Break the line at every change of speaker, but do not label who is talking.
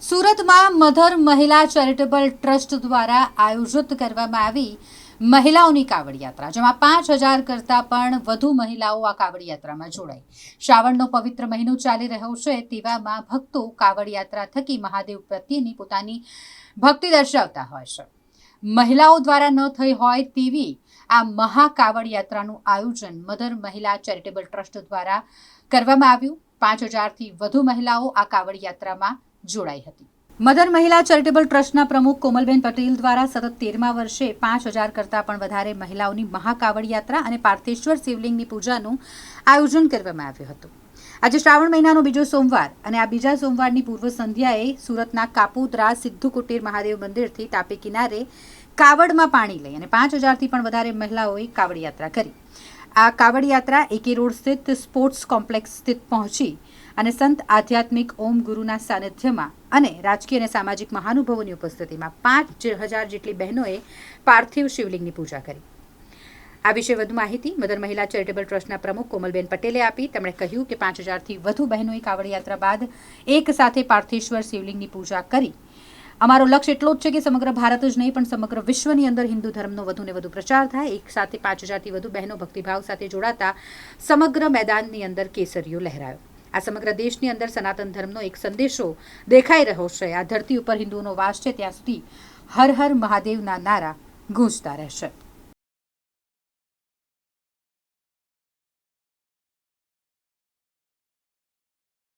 સુરતમાં મધર મહિલા charitable trust દ્વારા આયોજિત કરવામાં આવી મહિલાઓની કાવડ યાત્રા, જેમાં પાંચ હજાર કરતાં પણ વધુ મહિલાઓ આ કાવડ યાત્રામાં જોડાઈ. શ્રાવણનો પવિત્ર મહિનો ચાલી રહ્યો છે, તેવામાં ભક્તો કાવડ યાત્રા થકી મહાદેવ પ્રત્યેની પોતાની ભક્તિ દર્શાવતા હોય છે. મહિલાઓ દ્વારા ન થઈ હોય તેવી આ મહાકાવડ યાત્રાનું આયોજન મધર મહિલા ચેરિટેબલ ટ્રસ્ટ દ્વારા કરવામાં આવ્યું. પાંચ હજારથી વધુ મહિલાઓ આ કાવડ યાત્રામાં જોડાઈ હતી. મધર મહિલા ચેરિટેબલ ટ્રસ્ટના પ્રમુખ કોમલબેન પટેલ દ્વારા સતત તેરમા વર્ષે પાંચ હજાર કરતાં પણ વધારે મહિલાઓની મહાકાવડ યાત્રા અને પાર્થેશ્વર શિવલિંગની પૂજાનું આયોજન કરવામાં આવ્યું હતું. આજે શ્રાવણ મહિનાનો બીજો સોમવાર અને આ બીજા સોમવારની પૂર્વ સંધ્યાએ સુરતના કાપોદ્રા સિદ્ધુ કુટીર મહાદેવ મંદિરથી તાપી કિનારે કાવડમાં પાણી લઈ અને પાંચ હજારથી પણ વધારે મહિલાઓએ કાવડ યાત્રા કરી. આ કાવડ યાત્રા એકે રોડ સ્થિત સ્પોર્ટ્સ કોમ્પ્લેક્સ સ્થિત પહોંચી અને સંત આધ્યાત્મિક ઓમ ગુરુના સાનિધ્યમાં અને રાજકીય અને સામાજિક મહાનુભાવોની ઉપસ્થિતિમાં પાંચ હજાર જેટલી બહેનોએ પાર્થિવ શિવલિંગની પૂજા કરી. આ વિશે વધુ માહિતી મધર મહિલા ચેરિટેબલ ટ્રસ્ટના પ્રમુખ કોમલબેન પટેલે આપી. તેમણે કહ્યું કે પાંચ હજારથી વધુ બહેનોએ કાવડ યાત્રા બાદ એક સાથે પાર્થેશ્વર શિવલિંગની પૂજા કરી. અમારો લક્ષ્ય એટલો જ છે કે સમગ્ર ભારત જ નહીં, પણ સમગ્ર વિશ્વની અંદર હિન્દુ ધર્મનો વધુને વધુ પ્રચાર થાય. એક સાથે પાંચ હજારથી વધુ બહેનો ભક્તિભાવ સાથે જોડાતા સમગ્ર મેદાનની અંદર કેસરીઓ લહેરાયો. આ સમગ્ર દેશની અંદર સનાતન ધર્મનો એક સંદેશો દેખાઈ રહ્યો છે. આ ધરતી ઉપર હિન્દુઓનો વાસ છે, ત્યાં સુધી હર હર મહાદેવના નારા ગૂંજતા રહેશે.